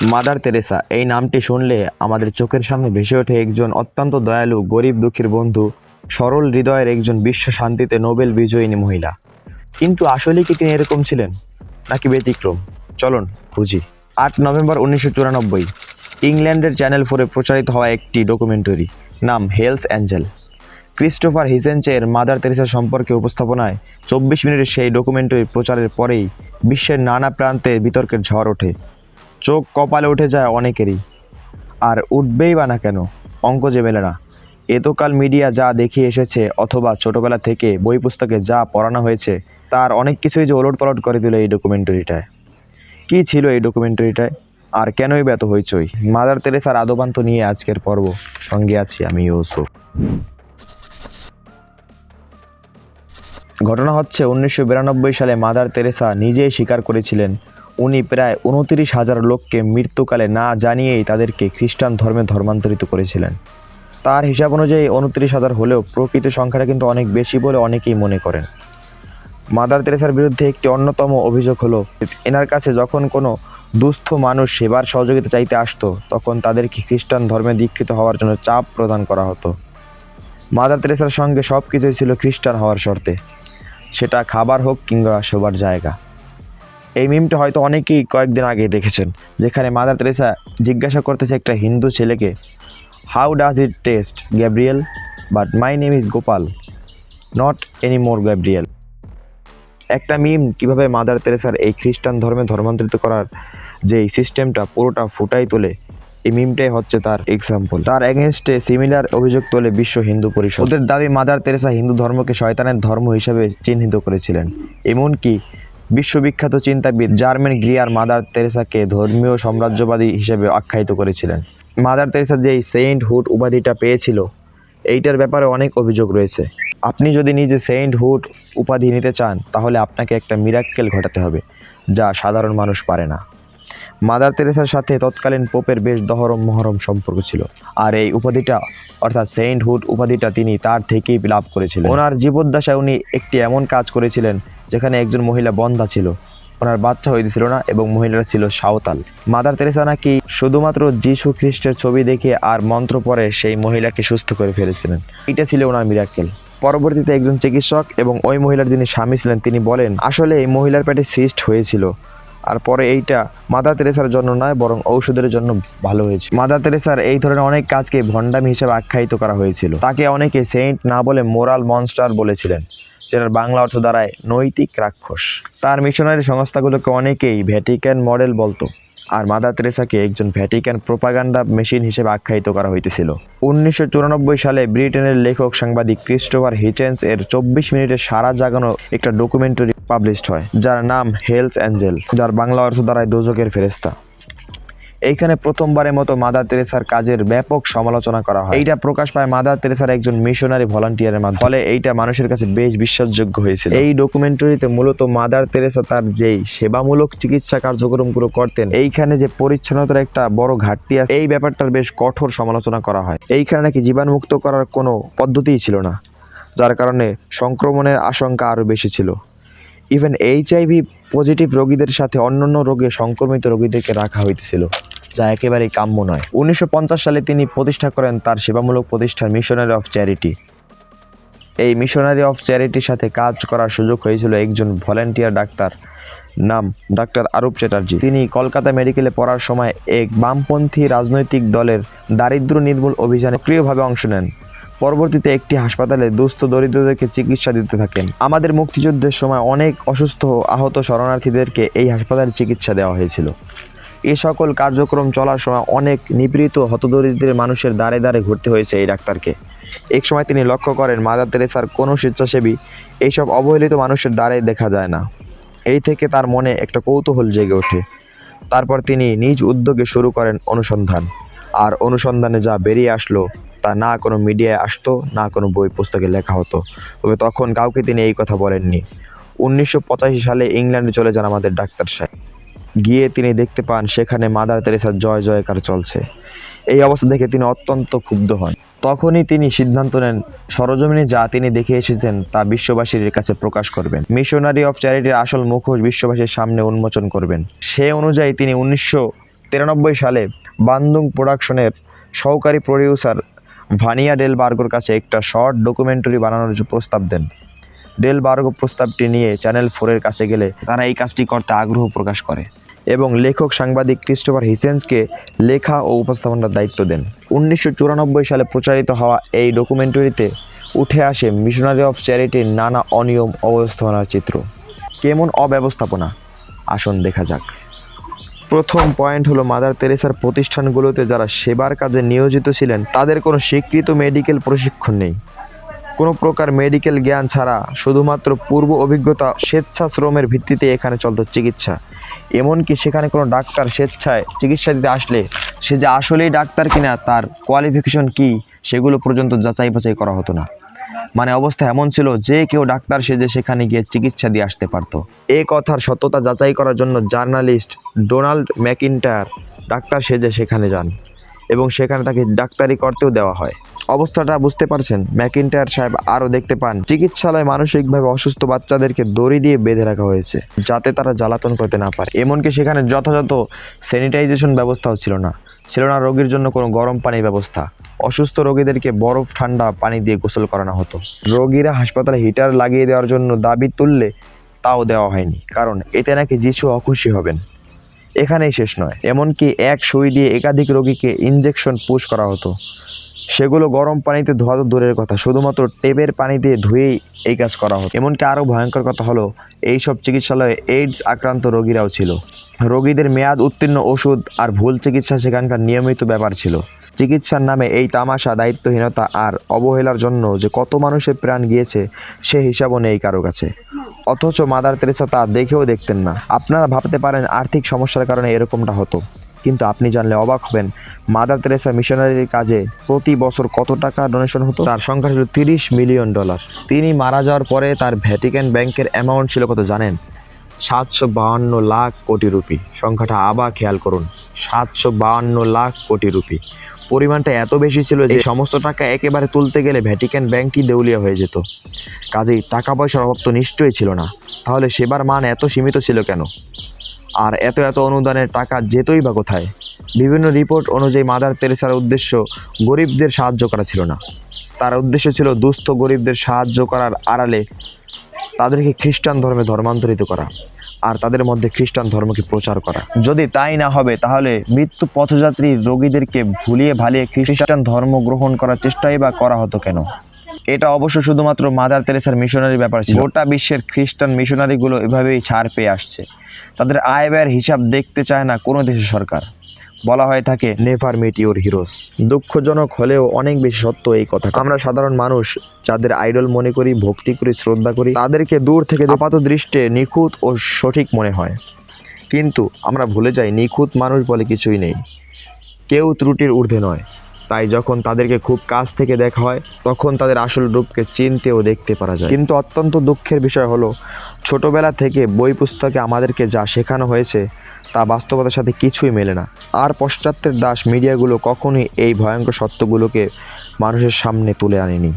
Mother Teresa, এই নামটি শুনলে আমাদের চোখের সামনে ভেসে ওঠে একজন অত্যন্ত দয়ালু, গরিব দুঃখীর বন্ধু, সরল হৃদয়ের একজন বিশ্ব শান্তিতে নোবেল বিজয়িনী মহিলা। কিন্তু আসলে কি তিনি এরকম ছিলেন? নাকি ব্যতিক্রম? চলুন খুঁজি আট নভেম্বর উনিশশো চুরানব্বই, ইংল্যান্ডের চ্যানেল ফোরে প্রচারিত হওয়া একটি ডকুমেন্টারি, নাম হেলস অ্যাঞ্জেল। ক্রিস্টোফার হিসেনচের মাদার তেরেসা সম্পর্কে উপস্থাপনায় চব্বিশ মিনিটের সেই ডকুমেন্টারি প্রচারের পরেই বিশ্বের নানা প্রান্তে বিতর্কের ঝড় ওঠে। চোখ কপালে উঠে যায় অনেকেরই। আর উঠবেই বা না কেন? অঙ্ক যে মেলে না। এতকাল মিডিয়া যা দেখিয়ে এসেছে অথবা ছোটবেলা থেকে বই পুস্তকে যা পড়ানো হয়েছে, তার অনেক কিছুই যে ওলট পালট করে দিল এই ডকুমেন্টারিটায় কী ছিল এই ডকুমেন্টারিটায় আর কেনই ব্যত হইচই? মাদার তেরেসার আদবান্ত নিয়ে আজকের পর্ব। সঙ্গে আছি আমি ইউসুফ। ঘটনা হচ্ছে উনিশশো বিরানব্বই সালে মাদার তেরেসা নিজেই স্বীকার করেছিলেন উনি প্রায় উনতিরিশ হাজার লোককে মৃত্যুকালে না জানিয়েই তাদেরকে খ্রিস্টান ধর্মে ধর্মান্তরিত করেছিলেন। তার হিসাব অনুযায়ী উনত্রিশ হাজার হলেও প্রকৃত সংখ্যাটা কিন্তু অনেক বেশি বলে অনেকেই মনে করেন। মাদার তেরেসার বিরুদ্ধে একটি অন্যতম অভিযোগ হলো, এনার কাছে যখন কোনো দুস্থ মানুষ সেবার সহযোগিতা চাইতে আসতো, তখন তাদেরকে খ্রিস্টান ধর্মে দীক্ষিত হওয়ার জন্য চাপ প্রদান করা হতো। মাদার তেরেসার সঙ্গে সব কিছুই ছিল খ্রিস্টান হওয়ার শর্তে। সেটা খাবার হোক কিংবা শোবার জায়গা। এই মিমটা হয়তো অনেকেই কয়েকদিন আগে দেখেছেন, যেখানে মাদার তেরেসা জিজ্ঞাসা করতেছে একটা হিন্দু ছেলেকে how does it taste Gabriel but my name is Gopal not any more Gabriel একটা মিম কীভাবে মাদার তেরেসার এই খ্রিস্টান ধর্মে ধর্মান্তরিত করার যে সিস্টেমটা পুরোটা ফুটাই তোলে, এই মিমটাই হচ্ছে তার এক্সাম্পল তার এগেনস্টে সিমিলার অভিযোগ তোলে বিশ্ব হিন্দু পরিষদ। ওদের দাবি মাদার তেরেসা হিন্দু ধর্মকে শয়তানের ধর্ম হিসেবে চিহ্নিত করেছিলেন। এমনকি বিশ্ববিখ্যাত চিন্তাবিদ জার্মেন গ্রিয়ার মাদার তেরেসাকে ধর্মীয় সাম্রাজ্যবাদী হিসেবে আখ্যায়িত করেছিলেন। মাদার তেরেসা যেই সেইন্ট হুড উপাধিটা পেয়েছিল, এইটার ব্যাপারে অনেক অভিযোগ রয়েছে। আপনি যদি নিজে সেইন্ট হুড উপাধি নিতে চান, তাহলে আপনাকে একটা মিরাক্কেল ঘটাতে হবে, যা সাধারণ মানুষ পারে না। মাদার তেরেসার সাথে তৎকালীন পোপের বেশ দহরম মহরম সম্পর্ক ছিল। আর এই উপাধিটা, অর্থাৎ সেন্ট হুড উপাধিটা তিনি তার থেকেই লাভ করেছিলেন। ওনার জীবদ্দশায় উনি একটি এমন কাজ করেছিলেন, যেখানে একজন মহিলা বন্ধা ছিল। ওনার বাচ্চা হইতেছিল না এবং মহিলারা ছিল সাঁওতাল। মাদার তেরেসা নাকি শুধুমাত্র যিশু খ্রিস্টের ছবি দেখে আর মন্ত্র পরে সেই মহিলাকে সুস্থ করে ফেলেছিলেন। এটা ছিল ওনার মিরাক্কেল পরবর্তীতে একজন চিকিৎসক এবং ওই মহিলার যিনি স্বামী ছিলেন, তিনি বলেন, আসলে এই মহিলার পেটে সিস্ট হয়েছিল। আর পরে এইটা মাদার তেরেসার জন্য নয়, বরং ঔষধের জন্য ভালো হয়েছে। মাদার তেরেসার এই ধরনের অনেক কাজকে ভণ্ডামি হিসেবে আখ্যায়িত করা হয়েছিল। তাকে অনেকে সেন্ট না বলে মোরাল মনস্টার বলেছিলেন। যেটার বাংলা অর্থ দাঁড়ায় নৈতিক রাক্ষস। তার মিশনারি সংস্থাগুলোকে অনেকেই ভ্যাটিক্যান মডেল বলতো, আর মাদার তেরেসাকে একজন ভ্যাটিক্যান প্রোপাগান্ডা মেশিন হিসেবে আখ্যায়িত করা হইতেছিল। উনিশশো চুরানব্বই সালে ব্রিটেনের লেখক সাংবাদিক ক্রিস্টোফার হিচেন্স এর চব্বিশ মিনিটের সারা জাগানো একটা ডকুমেন্টারি পাবলিশড হয়, যার নাম হেলস অ্যাঞ্জেলস, যার বাংলা অর্থ দাঁড়ায় দোজকের ফেরেস্তা এইখানে প্রথমবারের মতো মাদার তেরেসার কাজের ব্যাপক সমালোচনা করা হয়। এইটা প্রকাশ পায় মাদার তেরেসার একজন মিশনারি ভলান্টিয়ারের মাধ্যমে। ফলে এইটা মানুষের কাছে বেশ বিশ্বাসযোগ্য হয়েছিল। এই ডকুমেন্টারিতে মূলত মাদার তেরেসা তার যেই সেবামূলক চিকিৎসা কার্যক্রমগুলো করতেন, এইখানে যে পরিচ্ছন্নতার একটা বড় ঘাটতি আছে, এই ব্যাপারটার বেশ কঠোর সমালোচনা করা হয়। এইখানে নাকি জীবাণুমুক্ত করার কোনো পদ্ধতিই ছিল না, যার কারণে সংক্রমণের আশঙ্কা আরও বেশি ছিল। ইভেন এইচআইভি পজিটিভ রোগীদের সাথে অন্যান্য রোগে সংক্রমিত রোগীদেরকে রাখা হইতেছিল, যা একেবারেই কাম্য নয়। উনিশশো সালে তিনি প্রতিষ্ঠা করেন তার সেবামূলক প্রতিষ্ঠান মিশনারি অফ চ্যারিটি এই মিশনারি অফ চ্যারিটির সাথে কাজ করার সুযোগ হয়েছিল একজন ভলেন্টিয়ার ডাক্তার, নাম ডাক্তার আরূপ চ্যাটার্জি। তিনি কলকাতা মেডিকেলে পড়ার সময় এক বামপন্থী রাজনৈতিক দলের দারিদ্র নির্মূল অভিযানে সক্রিয়ভাবে অংশ নেন। পরবর্তীতে একটি হাসপাতালে দুস্থ দরিদ্রদেরকে চিকিৎসা দিতে থাকেন। আমাদের মুক্তিযুদ্ধের সময় অনেক অসুস্থ আহত শরণার্থীদেরকে এই হাসপাতালে চিকিৎসা দেওয়া হয়েছিল। এ সকল কার্যক্রম চলার সময় অনেক নিপীড়িত হতদরিদ্রের মানুষের দ্বারে দ্বারে ঘুরতে হয়েছে এই ডাক্তারকে। এক সময় তিনি লক্ষ্য করেন মাদার তেরেসার কোনো স্বেচ্ছাসেবী এইসব অবহেলিত মানুষের দ্বারে দেখা যায় না। এই থেকে তার মনে একটা কৌতূহল জেগে ওঠে। তারপর তিনি নিজ উদ্যোগে শুরু করেন অনুসন্ধান। আর অনুসন্ধানে যা বেরিয়ে আসলো তা না কোনো মিডিয়ায় আসতো, না কোনো বই পুস্তকে লেখা হতো। তবে তখন কাউকে তিনি এই কথা বলেননি। উনিশশো পঁচাশি সালে ইংল্যান্ডে চলে যান আমাদের ডাক্তার সাহেব। গিয়ে তিনি দেখতে পান সেখানে মাদার তেরেসার জয় জয়কার চলছে। এই অবস্থা দেখে তিনি অত্যন্ত ক্ষুব্ধ হন। তখনই তিনি সিদ্ধান্ত নেন, সরজমিনে যা তিনি দেখে এসেছেন তা বিশ্ববাসীর কাছে প্রকাশ করবেন। মিশনারি অফ চ্যারিটির আসল মুখোশ বিশ্ববাসীর সামনে উন্মোচন করবেন। সে অনুযায়ী তিনি উনিশশো তিরানব্বই সালে বান্দুং প্রোডাকশনের সহকারী প্রডিউসার ভানিয়া ডেল বার্গোর কাছে একটা শর্ট ডকুমেন্টারি বানানোর প্রস্তাব দেন। ডেল বার্গো প্রস্তাবটি নিয়ে চ্যানেল ফোরের কাছে গেলে তারা এই কাজটি করতে আগ্রহ প্রকাশ করে এবং লেখক সাংবাদিক ক্রিস্টোফার হিসেন্সকে লেখা ও উপস্থাপনার দায়িত্ব দেন। উনিশশো চুরানব্বই সালে প্রচারিত হওয়া এই ডকুমেন্টারিতে উঠে আসে মিশনারি অফ চ্যারিটির নানা অনিয়ম অব্যবস্থাপনার চিত্র। কেমন অব্যবস্থাপনা? আসুন দেখা যাক। প্রথম পয়েন্ট হলো মাদার তেরেসার প্রতিষ্ঠানগুলোতে যারা সেবার কাজে নিয়োজিত ছিলেন, তাদের কোনো স্বীকৃত মেডিকেল প্রশিক্ষণ নেই। কোনো প্রকার মেডিকেল জ্ঞান ছাড়া শুধুমাত্র পূর্ব অভিজ্ঞতা স্বেচ্ছাশ্রমের ভিত্তিতে এখানে চলত চিকিৎসা। এমনকি সেখানে কোনো ডাক্তার স্বেচ্ছায় চিকিৎসা দিতে আসলে সে যে আসলেই ডাক্তার কিনা, তার কোয়ালিফিকেশন কি, সেগুলো পর্যন্ত যাচাই বাছাই করা হতো না। মানে অবস্থা এমন ছিল যে কেউ ডাক্তার সেজে সেখানে গিয়ে চিকিৎসা দিয়ে আসতে পারতো। এই কথার সত্যতা যাচাই করার জন্য জার্নালিস্ট ডোনাল্ড ম্যাকিন্টায়ার ডাক্তার সেজে সেখানে যান এবং সেখানে তাকে ডাক্তারি করতেও দেওয়া হয়। অবস্থাটা বুঝতে পারছেন? ম্যাকিন্টায়ার সাহেব আরও দেখতে পান, চিকিৎসালয়ে মানসিকভাবে অসুস্থ বাচ্চাদেরকে দড়ি দিয়ে বেঁধে রাখা হয়েছে যাতে তারা জ্বালাতন করতে না পারে। এমনকি সেখানে যথাযথ স্যানিটাইজেশন ব্যবস্থাও ছিল না। ছিল না রোগীর জন্য কোনো গরম পানির ব্যবস্থা। অসুস্থ রোগীদেরকে বরফ, ঠান্ডা, পানি দিয়ে গোসল করানো হতো। রোগীরা হাসপাতালে হিটার লাগিয়ে দেওয়ার জন্য দাবি তুললে তাও দেওয়া হয়নি, কারণ এতে নাকি যিশু অখুশি হবেন। এখানেই শেষ নয়, এমনকি এক সুই দিয়ে একাধিক রোগীকে ইনজেকশন পুশ করা হতো। সেগুলো গরম পানিতে ধোয়া তো দূরের কথা, শুধুমাত্র টেপের পানি দিয়ে ধুয়েই এই কাজ করা হতো। এমনকি আরও ভয়ঙ্কর কথা হলো এই সব চিকিৎসালয়ে এইডস আক্রান্ত রোগীরাও ছিল। রোগীদের মেয়াদ উত্তীর্ণ ওষুধ আর ভুল চিকিৎসা সেখানকার নিয়মিত ব্যাপার ছিল। চিকিৎসার নামে এই তামাশা, দায়িত্বহীনতা আর অবহেলার জন্য যে কত মানুষের প্রাণ গিয়েছে, সে হিসাবও নেই কারও কাছে। অথচ মাদার তেরেসা তা দেখেও দেখতেন না। আপনারা ভাবতে পারেন আর্থিক সমস্যার কারণে এরকমটা হতো। কিন্তু আপনি জানলে অবাক হবেন, মাদার তেরেসা মিশনারির কাজে প্রতি বছর কত টাকা ডোনেশন হতো? তার সংখ্যা ছিল তিরিশ মিলিয়ন ডলার। তিনি মারা যাওয়ার পরে তার ভ্যাটিকান ব্যাংকের অ্যামাউন্ট ছিল কত জানেন? সাতশো বাহান্ন লাখ কোটি রুপি। সংখ্যাটা আবার খেয়াল করুন, সাতশো বাহান্ন লাখ কোটি রুপি। পরিমাণটা এত বেশি ছিল যে সমস্ত টাকা একেবারে তুলতে গেলে ভ্যাটিকান ব্যাংকটি দেউলিয়া হয়ে যেত। কাজেই টাকা পয়সার অভাব তো নিশ্চয়ই ছিল না। তাহলে সেবার মান এত সীমিত ছিল কেন? আর এত এত অনুদানের টাকা যেতই বা কোথায়? বিভিন্ন রিপোর্ট অনুযায়ী মাদার তেরেসার উদ্দেশ্য গরিবদের সাহায্য করা ছিল না। তার উদ্দেশ্য ছিল দুস্থ গরিবদের সাহায্য করার আড়ালে তাদেরকে খ্রিস্টান ধর্মে ধর্মান্তরিত করা আর তাদের মধ্যে খ্রিস্টান ধর্মকে প্রচার করা। যদি তাই না হবে, তাহলে মৃত্যু পথযাত্রী রোগীদেরকে ভুলিয়ে ভালিয়ে খ্রিস্টান ধর্ম গ্রহণ করার চেষ্টাই বা করা হতো কেন? এটা অবশ্য শুধুমাত্র মাদার তেরেসার মিশনারি ব্যাপার ছিল। গোটা বিশ্বের খ্রিস্টান মিশনারিগুলো এভাবেই ছাড় পেয়ে আসছে। তাদের আয় ব্যয়ের হিসাব দেখতে চায় না কোনো দেশের সরকার। বলা হয়ে থাকে নেভার মিট ইউর হিরোস দুঃখজনক হলেও অনেক বেশি সত্য এই কথা আমরা সাধারণ মানুষ, যাদের আইডল মনে করি, ভক্তি করি, শ্রদ্ধা করি, তাদেরকে দূর থেকে আপাত দৃষ্টে নিখুঁত ও সঠিক মনে হয়। কিন্তু আমরা ভুলে যাই, নিখুঁত মানুষ বলে কিছুই নেই। কেউ ত্রুটির ঊর্ধ্বে নয়। তাই যখন তাদেরকে খুব কাছ থেকে দেখা হয়, তখন তাদের আসল রূপকে চিনতে ও দেখতে পারা যায়। কিন্তু অত্যন্ত দুঃখের বিষয় হলো, ছোটবেলা থেকে বই পুস্তকে আমাদেরকে যা শেখানো হয়েছে, তা বাস্তবতার সাথে কিছুই মেলে না। আর পশ্চাত্যের দাস মিডিয়াগুলো কখনোই এই ভয়ঙ্কর সত্যগুলোকে মানুষের সামনে তুলে আনেনি।